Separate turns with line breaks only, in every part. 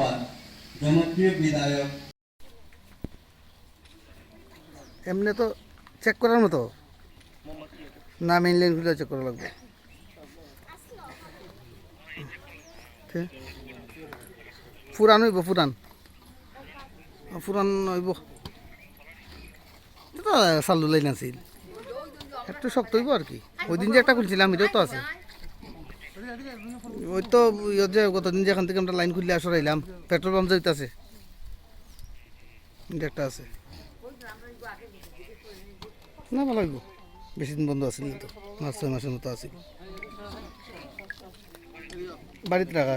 সবার জনপ্রিয় বিধায়ক।
এমনি তো চেক করার মতো? না মেইন লাইনগুলো চেক করা লাগবে। ফুরান হইব, ফুরান। ফুরান হইব। চালু লাইন আছিল। একটু শক্ত হইব আর কি। ওই দিন যে একটা খুলছিলাম, এটাও তো আছে। ওই তো ইয়ত যে গতদিন যে এখান থেকে আমরা লাইন খুললে আসর আইলাম পেট্রোল পাম্প যেতে আছে। একটা আছে। না, ভালো হইব। বেশি দিন বন্ধ আছিল তো পাঁচ, ছয় মাসের মতো আছিল বাড়িতে রাখা।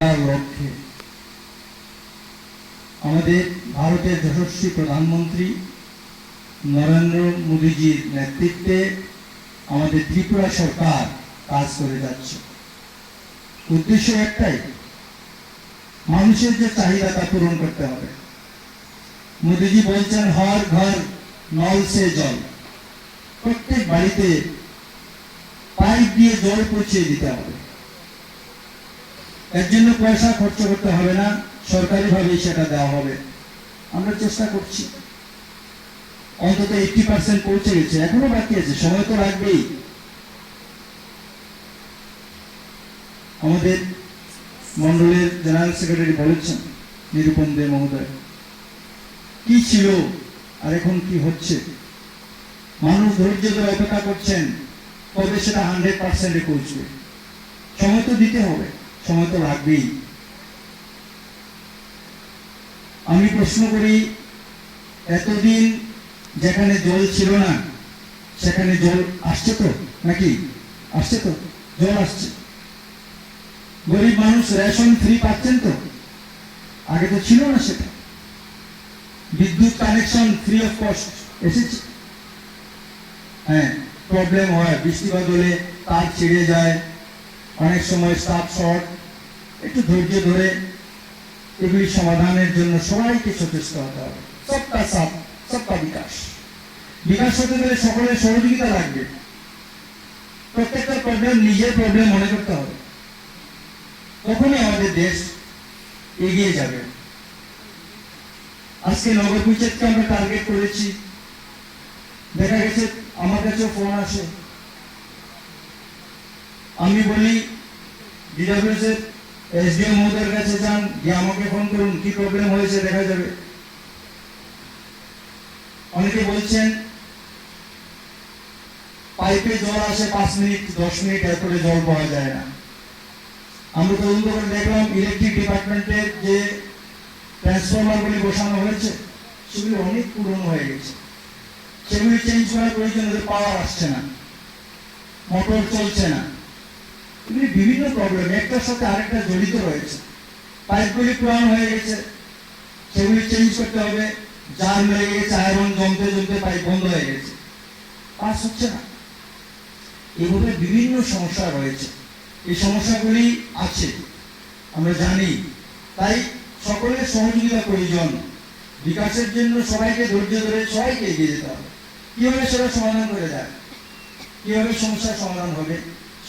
তার লক্ষ্যে আমাদের ভারতের যশস্বী প্রধানমন্ত্রী নরেন্দ্র মোদীজির নেতৃত্বে আমাদের ত্রিপুরা সরকার কাজ করে যাচ্ছে। উদ্দেশ্য একটাই, মানুষের যে চাহিদা তা পূরণ করতে হবে। মোদীজি বলছেন, হর ঘর, নল সে জল। প্রত্যেক বাড়িতে পাইপ দিয়ে জল পৌঁছে দিতে হবে। এর জন্য পয়সা খরচ করতে হবে না সরকারি ভাবে সেটা দেওয়া হবে। আমরা চেষ্টা করছি। অন্তত এইটি পার্সেন্ট পৌঁছে গেছে, এখনও বাকি আছে, সময় তো লাগবেই। আমাদের মন্ডলের জেনারেল সেক্রেটারি বলেছেন নিরূপম দে মহোদয়। কি ছিল আর এখন কি হচ্ছে? মানুষ ধৈর্য ধরে অপেক্ষা করছেন, তবে সেটা হান্ড্রেড পার্সেন্টে পৌঁছবে। সময় তো দিতে হবে, সময় তো লাগবেই। আমি প্রশ্ন করি, এতদিন যেখানে জল ছিল না, সেখানে জল আসছে তো? নাকি? আসছে তো? জল আসছে। গরিব মানুষ রেশন ফ্রি পাচ্ছেন তো? আগে তো ছিল না সেটা। বিদ্যুৎ কানেকশন ফ্রি অফ কস্ট এসেছে। হ্যাঁ প্রবলেম হয়। বৃষ্টিপাত হলে তার ছিঁড়ে যায়। অনেক সময় স্টাফ শর্ট একটু ধৈর্য ধরে এগুলি সমাধানের জন্য সবাইকে সচেষ্ট হতে হবে। সবটা সাপ সবটা বিকাশ। বিকাশ হতে গেলে সকলের সহযোগিতা লাগবে। প্রত্যেকটা প্রবলেম নিজের প্রবলেম মনে করতে হবে। তখনই আমাদের দেশ এগিয়ে যাবে আজকে নগর পঞ্চায়েতকে আমরা টার্গেট করেছি। দেখা গেছে আমার কাছেও ফোন আসে। আমি বলি ডিডাব্লিউএস এর এসডিএম মহোদয়ের কাছে যান, গিয়ে আমাকে ফোন করুন, কি প্রবলেম হয়েছে দেখা যাবে। অনেকে বলছেন, পাইপে জল আসে পাঁচ মিনিট, দশ মিনিট, এরপরে জল পাওয়া যায় না। আমরা তদন্ত করে দেখলাম ইলেকট্রিক ডিপার্টমেন্টের যে ট্রান্সফরমারগুলি বসানো হয়েছে, সেগুলি অনেক পুরনো হয়ে গেছে। সেগুলি চেঞ্জ করার প্রয়োজন পাওয়ার আসছে না। মোটর চলছে না। এগুলি বিভিন্ন প্রবলেম একটার সাথে আরেকটা জড়িত রয়েছে। পাইপগুলি পুরানো হয়ে গেছে, সেগুলি চেঞ্জ করতে হবে জাম হয়ে গেছে আয়রন জমতে জমতে পাইপ বন্ধ হয়ে গেছে। পাস হচ্ছে না। এভাবে বিভিন্ন সমস্যা রয়েছে। এই সমস্যাগুলি আছে, আমরা জানি। তাই সকলের সহযোগিতা প্রয়োজন বিকাশের জন্য সবাইকে ধৈর্য ধরে সবাইকে এগিয়ে যেতে হবে। কীভাবে সেটা সমাধান করে যায় কীভাবে সমস্যার সমাধান হবে?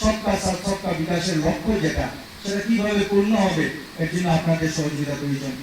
সবকা সাথ সবকা বিকাশের লক্ষ্য যেটা, সেটা কীভাবে পূর্ণ হবে, এর জন্য আপনাদের সহযোগিতা প্রয়োজন।